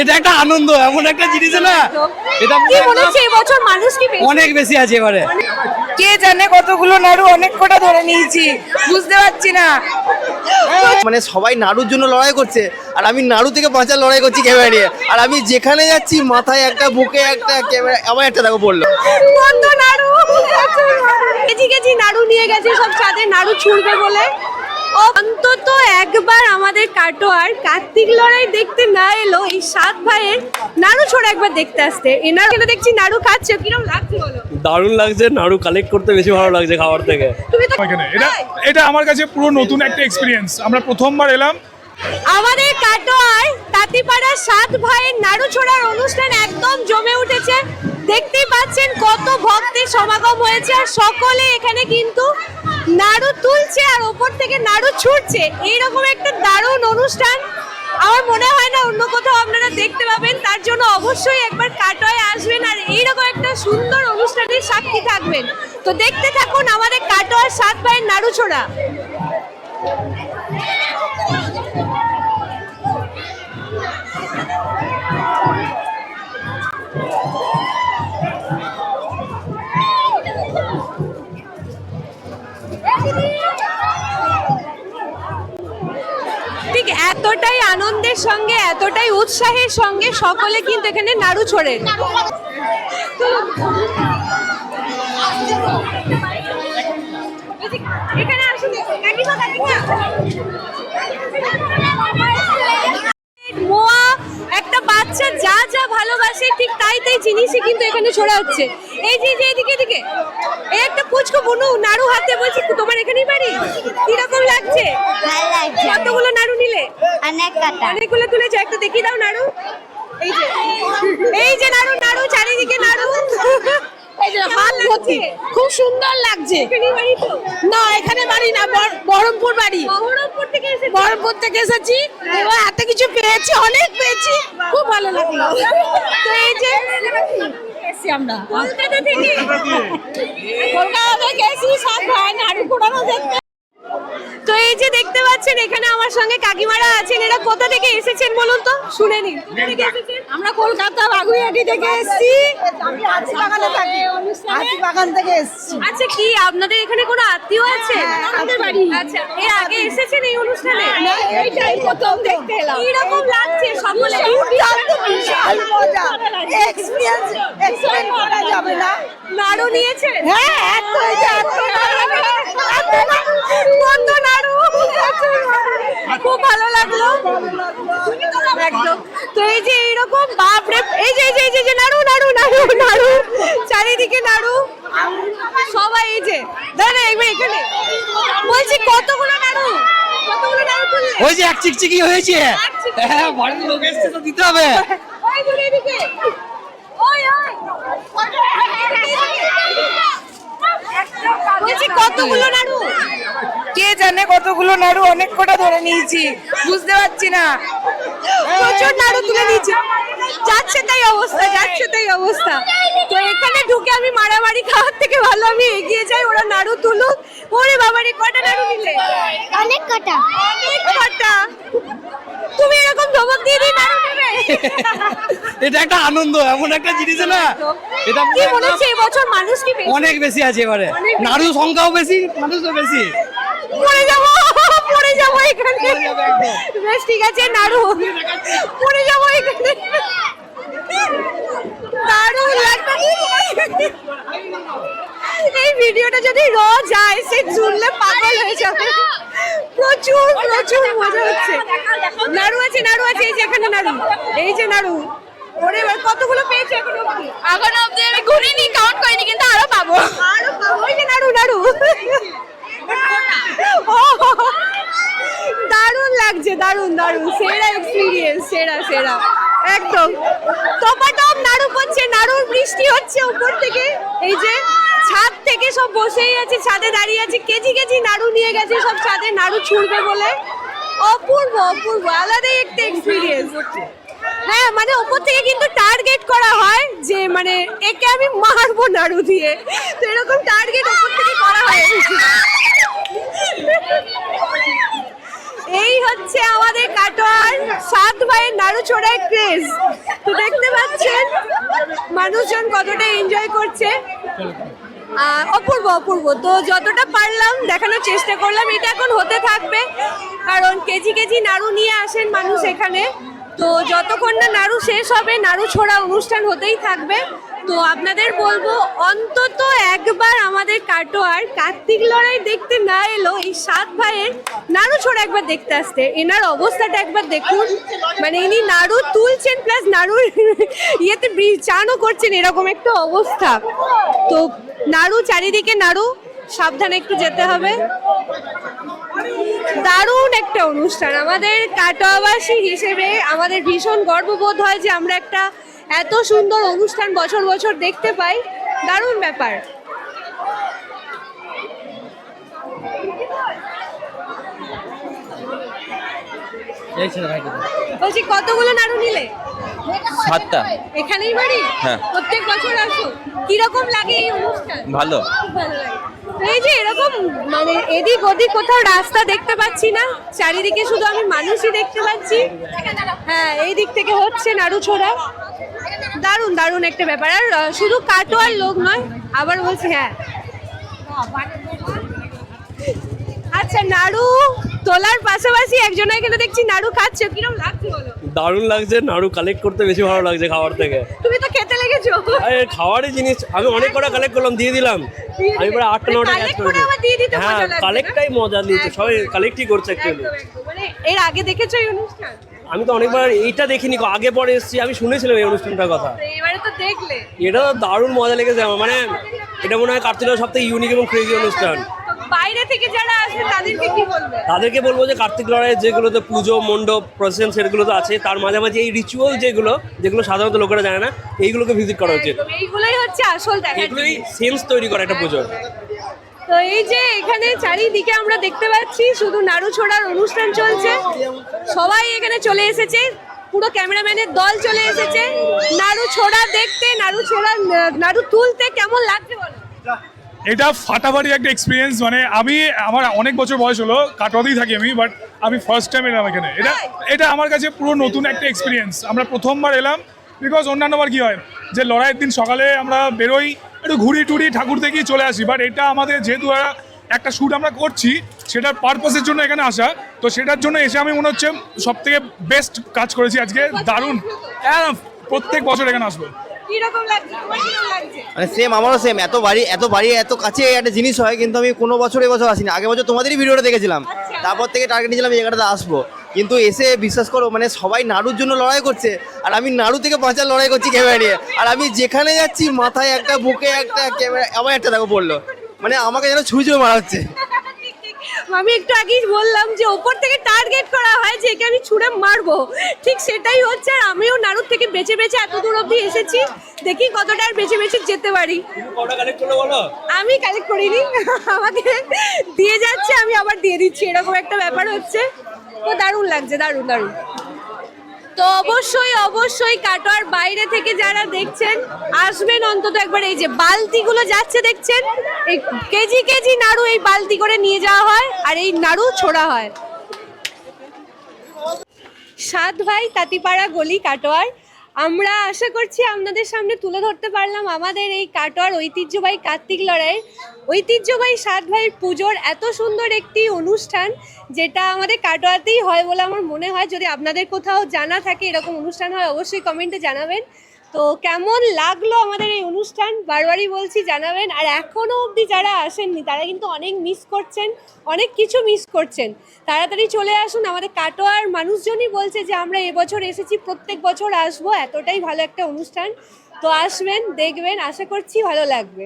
এটা একটা আনন্দ এমন একটা জিনিস না এটা কি মনে হচ্ছে এবছর মানুষ কি অনেক বেশি আছে এবারে। কে জানে কতগুলো নাড়ু অনেক কটা ধরে নিয়েছি বুঝতে পারছি না। মানে সবাই নাড়ুর জন্য লড়াই করছে আর আমি নাড়ু থেকে বাঁচার লড়াই করছি ক্যামেরা নিয়ে। আর আমি যেখানে যাচ্ছি মাথায় একটা বুকে একটা ক্যামেরা আবার একটা দেখো পড়ল। নাড়ু। কেজি কেজি নাড়ু নিয়ে গেছে সব ছাদে নাড়ু ছুড়বে বলে। অন্তত একবার আমাদের কাটোয়ার কার্তিক লড়াই দেখতে না এলো এই সাত ভাইয়ের নাড়ু ছোড়া একবার দেখতে আসতে। এনার এখানে দেখছি নাড়ু খাচ্ছে কিরম লাগছে বলো? দারুণ লাগছে নাড়ু কালেক্ট করতে বেশি ভালো লাগছে খাবার থেকে। তুমি তো এখানে এটা এটা আমার কাছে পুরো নতুন একটা এক্সপিরিয়েন্স আমরা প্রথমবার এলাম। আমাদের কাটোয়ার তাঁতিপাড়ার সাত ভাইয়ের নাড়ু ছোড়ার অনুষ্ঠান একদম জমে উঠেছে। দেখতেই পাচ্ছেন কত ভক্তের সমাগম হয়েছে আর সকলে এখানে কিন্তু আর ওপর থেকে নাড়ু ছুটছে। এইরকম একটা দারুণ অনুষ্ঠান। আমার মনে হয় না অন্য কোথাও আপনারা দেখতে পাবেন। তার জন্য অবশ্যই একবার কাটোয় আসবেন আর এইরকম একটা সুন্দর অনুষ্ঠানের সাক্ষী থাকবেন। তো দেখতে থাকুন আমাদের কাটোয়ার সাত ভাইয়ের নাড়ু ছোড়া। এতটাই আনন্দের সঙ্গে, এতটাই উৎসাহের সঙ্গে সকলে কিন্তু এখানে নাড়ু ছোড়েন মোয়া, একটা বাচ্চা যা যা ভালোবাসে, ঠিক তাই তাই জিনিসই কিন্তু এখানে ছোড়া হচ্ছে। এই যে যে এদিকে এদিকে। এই একটা পুচকো বুনু নাড়ু হাতে বলছি তোমার এখানেই বাড়ি? কীরকম লাগছে? ভালো লাগছে। কতগুলো নাড়ু নিলে? অনেক কাটা। অনেকগুলো তুলেছে একটা দেখিয়ে দাও নাড়ু। এই যে এই যে নাড়ু নাড়ু চারিদিকে নাড়ু। এই যে হাত ভর্তি। খুব সুন্দর লাগছে। না এখানে বাড়ি না বহরমপুর বাড়ি। বহরমপুর থেকে বহরমপুর থেকে এসেছি। এবার এত কিছু পেয়েছি অনেক পেয়েছি। খুব ভালো লাগল। তো এই যে এসেছি আমরা। কলকাতা থেকে? কলকাতা থেকে এসেছি সাত ভাই নাড়ু কোড়ানো দেখতে। তো এই যে দেখতে পাচ্ছেন এখানে আমার সঙ্গে কাকিমারা আছেন। এরা কোথা থেকে এসেছেন বলুন তো? শুনে নিন? আমরা কলকাতা বাগুইহাটি থেকে এসেছি। আমি আছি বাগানে থাকি। থেকে এসেছি আচ্ছা কি আপনাদের এখানে কোনো আত্মীয় আছে আমাদের বাড়ি। আচ্ছা এর আগে এসেছেন এই অনুষ্ঠানে এইটাই প্রথম দেখতে এলাম কীরকম লাগছে সকলে বিশাল মজা এক্সপিরিয়েন্স এক্সপ্লেন করা যাবে না নাড়ু নিয়েছেন হ্যাঁ এত এত নাড়ু, এত নাড়ু। কত নাড়ু খুব ভালো লাগল একদম তো এই যে এইরকম বাপরে এই যে এই যে এই যে, এই যে নাড়ু নাড়ু নাড়ু নাড়ু চারিদিকে নাড়ু? সবাই এই যে দাদা একবার এখানে। বলছি কতগুলো নাড়ু? কতগুলো নাড়ু তুললে? ওই যে এক চিকচিকি হয়েছে। হ্যাঁ বাড়ির লোক এসছে তো দিতে হবে। ওই দূরে এদিকে। ওই ওই। বলছি কতগুলো নাড়ু? কে জানে কতগুলো নাড়ু? অনেক কটা ধরে নিয়েছি। বুঝতে পারছি না। প্রচুর নাড়ু তুলে নিয়েছে যাচ্ছে তাই অবস্থা যাচ্ছে তাই অবস্থা। তো আমি মারামারি খাওয়ার থেকে ভালো আমি এগিয়ে যাই ওরা নাড়ু তুলুক। ওরে বাবারে কটা নাড়ু নিলে? অনেক কাটা। অনেক কটা। তুমি এরকম ধমক দিয়ে দিয়ে নাড়ু নেবে? এটা একটা আনন্দ এমন একটা জিনিস না। এটা কি মনে হচ্ছে এবছর মানুষ কি বেশি? অনেক বেশি আছে এবারে। নাড়ু সংখ্যাও বেশি মানুষও বেশি। পড়ে যাব পড়ে যাব এখানে। বেশ ঠিক আছে নাড়ু। পড়ে যাব এখানে। দারুণ লাগবে। এই ভিডিওটা যদি র যায় সে শুনলে পাগল হয়ে যাবে। প্রচুর প্রচুর মজা হচ্ছে। নাড়ু আছে নাড়ু আছে এই যে এখানে নাড়ু। এই যে নাড়ু। ওরে এবার কতগুলো পেয়েছে এখন অবধি? এখন অব্দি আমি ঘুরিনি কাউন্ট করিনি কিন্তু আরও পাবো। আরও পাবো। ওই যে নাড়ু নাড়ু। দারুণ লাগছে দারুণ দারুণ। সেরা এক্সপিরিয়েন্স সেরা সেরা। একদম। টপাটপ নাড়ু পড়ছে নাড়ুর বৃষ্টি হচ্ছে উপর থেকে। এই যে ছাদ থেকে সব বসেই আছে, ছাদে দাঁড়িয়ে আছে। কেজি কেজি নাড়ু নিয়ে গেছে, সব ছাদে নাড়ু ছুড়বে বলে। অপূর্ব অপূর্ব আলাদাই একটা এক্সপিরিয়েন্স হ্যাঁ মানে ওপর থেকে কিন্তু টার্গেট করা হয় যে মানে একে আমি মারবো নাড়ু দিয়ে। তো এরকম টার্গেট ওপর থেকে করা হয়। এই হচ্ছে আমাদের ভাইয়ের নাড়ু ছোড়ার ক্রেজ। তো দেখতে পাচ্ছেন, মানুষজন কতটা এনজয় করছে। অপূর্ব অপূর্ব। তো যতটা পারলাম, দেখানোর চেষ্টা করলাম। এটা এখন হতে থাকবে, কারণ কেজি কেজি নাড়ু নিয়ে আসেন মানুষ এখানে। তো যতক্ষণ না নাড়ু শেষ হবে, নাড়ু ছোড়া অনুষ্ঠান হতেই থাকবে। তো আপনাদের বলব, অন্তত একবার আমাদের কাটোয়ার কার্তিক লড়াই দেখতে না এলো, এই সাত ভাইয়ের নাড়ু ছোড়া একবার দেখতে আসতে। এনার অবস্থাটা একবার দেখুন। মানে ইনি নাড়ু তুলছেন প্লাস নাড়ুর ইয়েতে চানও করছেন, এরকম একটা অবস্থা। তো নাড়ু, চারিদিকে নাড়ু, সাবধানে একটু যেতে হবে। দারুণ একটা অনুষ্ঠান। আমাদের কাটোয়াবাসী হিসেবে আমাদের ভীষণ গর্ববোধ হয় যে আমরা একটা এত সুন্দর অনুষ্ঠান বছর বছর দেখতে পাই। দারুণ ব্যাপার। বলছি কতগুলো নাড়ু নিলে? সাতটা। এখানেই বাড়ি? হ্যাঁ। প্রত্যেক বছর আসো। কীরকম লাগে এই অনুষ্ঠান? ভালো। ভালো লাগে। এই যে এরকম মানে এদিক ওদিক কোথাও রাস্তা দেখতে পাচ্ছি না, চারিদিকে শুধু আমি মানুষই দেখতে পাচ্ছি। হ্যাঁ এই দিক থেকে হচ্ছে নাড়ু ছোড়া দারুণ দারুণ একটা ব্যাপার। আর শুধু কাটোয়ার লোক নয়, আবার বলছি হ্যাঁ। আচ্ছা নাড়ু তোলার পাশাপাশি একজন এখানে দেখছি নাড়ু খাচ্ছে। কীরকম লাগছে বলো? দারুণ লাগছে নাড়ু কালেক্ট করতে বেশি ভালো লাগছে খাবার থেকে। তুমি তো খেতে লেগেছো। আরে খাবারই জিনিস। আমি অনেক কটা কালেক্ট করলাম দিয়ে দিলাম। আমি প্রায় আটটা নটা Collect কাজ করে হ্যাঁ? কালেক্টটাই মজা নিয়েছে সবাই কালেক্টই করছে অ্যাকচুয়ালি। মানে এর আগে দেখেছ এই অনুষ্ঠান? আমি তো অনেকবার এইটা দেখিনি আগে পরে এসেছি আমি শুনেছিলাম এই অনুষ্ঠানটার কথা। এবারে তো দেখলে। এটা তো দারুণ মজা লেগেছে আমার মানে এটা মনে হয় কার্তিকের সব থেকে ইউনিক এবং ক্রেজি অনুষ্ঠান। বাইরে থেকে যারা আসবে তাদেরকে কি বলবে? তাদেরকে বলব যে কার্তিক লড়াই যেগুলোতে পুজো মণ্ডপ প্রসেশন সেগুলো তো আছে তার মাঝামাঝি এই রিচুয়াল যেগুলো যেগুলো সাধারণত লোকেরা জানে না এইগুলোকে ভিজিট করা উচিত। এইগুলোই হচ্ছে আসল দেখা এগুলোই সেন্স তৈরি করে একটা পুজোর। তো এই যে এখানে চারিদিকে আমরা দেখতে পাচ্ছি শুধু নাড়ু ছোড়ার অনুষ্ঠান চলছে। সবাই এখানে চলে এসেছে পুরো ক্যামেরাম্যানের দল চলে এসেছে। নাড়ু ছোড়া দেখতে নাড়ু ছোড়া নাড়ু তুলতে কেমন লাগছে বলো? এটা ফাটাফাটি একটা এক্সপিরিয়েন্স মানে আমি আমার অনেক বছর বয়স হলো কাটোয়াতেই থাকি আমি বাট আমি ফার্স্ট টাইম এলাম এখানে। এটা এটা আমার কাছে পুরো নতুন একটা এক্সপিরিয়েন্স আমরা প্রথমবার এলাম বিকজ অন্যান্যবার কি হয় যে লড়াইয়ের দিন সকালে আমরা বেরোই একটু ঘুরি টুরি ঠাকুর দেখেই চলে আসি বাট এটা আমাদের যেহেতু একটা- একটা শ্যুট আমরা করছি সেটার পারপাসের জন্য এখানে আসা তো সেটার জন্য এসে আমি মনে হচ্ছে সব থেকে বেস্ট কাজ করেছি আজকে দারুণ। হ্যাঁ, প্রত্যেক বছর এখানে আসব। কীরকম লাগছে? তোমার কীরকম লাগছে? মানে সেম আমারও সেম এত বাড়ি এত বাড়ি এত কাছে একটা জিনিস হয় কিন্তু আমি কোনো বছর এবছর আসিনি। আগে বছর তোমাদেরই ভিডিওটা দেখেছিলাম। আচ্ছা। তারপর থেকে টার্গেট নিয়েছিলাম এই জায়গাটাতে আসব। কিন্তু এসে বিশ্বাস করো মানে সবাই নাড়ুর জন্য লড়াই করছে। আর আমি নাড়ু থেকে বাঁচার লড়াই করছি ক্যামেরা নিয়ে। আর আমি যেখানে যাচ্ছি মাথায় একটা বুকে একটা ক্যামেরা আবার একটা দেখো পড়ল। মানে আমাকে যেন ছুঁই মারা হচ্ছে। আমি একটু আগেই বললাম যে ওপর থেকে টার্গেট করা হয় যে একে আমি ছুঁড়ে মারবো। ঠিক সেটাই হচ্ছে আর আমিও নাড়ুর থেকে বেঁচে বেঁচে এত দূর অবধি এসেছি। দেখি কতটা আর বেঁচে বেঁচে যেতে পারি। আমি কালেক্ট করিনি আমাকে দিয়ে যাচ্ছে আমি আবার দিয়ে দিচ্ছি। এরকম একটা ব্যাপার হচ্ছে। তো দারুণ লাগছে দারুণ দারুণ। তো অবশ্যই অবশ্যই কাটোয়ার বাইরে থেকে যারা দেখছেন, আসবেন অন্তত একবার। এই যে বালতিগুলো যাচ্ছে দেখছেন, এই কেজি কেজি নাড়ু এই বালতি করে নিয়ে যাওয়া হয় আর এই নাড়ু ছোড়া হয়। সাত ভাই তাঁতিপাড়া গলি কাটোয়ার। আমরা আশা করছি আপনাদের সামনে তুলে ধরতে পারলাম আমাদের এই কাটোয়ার ঐতিহ্যবাহী কার্তিক লড়াই ঐতিহ্যবাহী সাত ভাইয়ের পুজোর এত সুন্দর একটি অনুষ্ঠান যেটা আমাদের কাটোয়াতেই হয় বলে আমার মনে হয়। যদি আপনাদের কোথাও জানা থাকে এরকম অনুষ্ঠান হয়, অবশ্যই কমেন্টে জানাবেন। তো কেমন লাগল আমাদের এই অনুষ্ঠান? বারবারই বলছি জানাবেন। আর এখনও অবধি যারা আসেননি, তারা কিন্তু অনেক মিস করছেন, অনেক কিছু মিস করছেন। তাড়াতাড়ি চলে আসুন, আমাদের কাটোয়ার মানুষজনই বলছে যে, আমরা এবছর এসেছি, প্রত্যেক বছর আসব। এতটাই ভালো একটা অনুষ্ঠান। তো আসবেন, দেখবেন, আশা করছি ভালো লাগবে।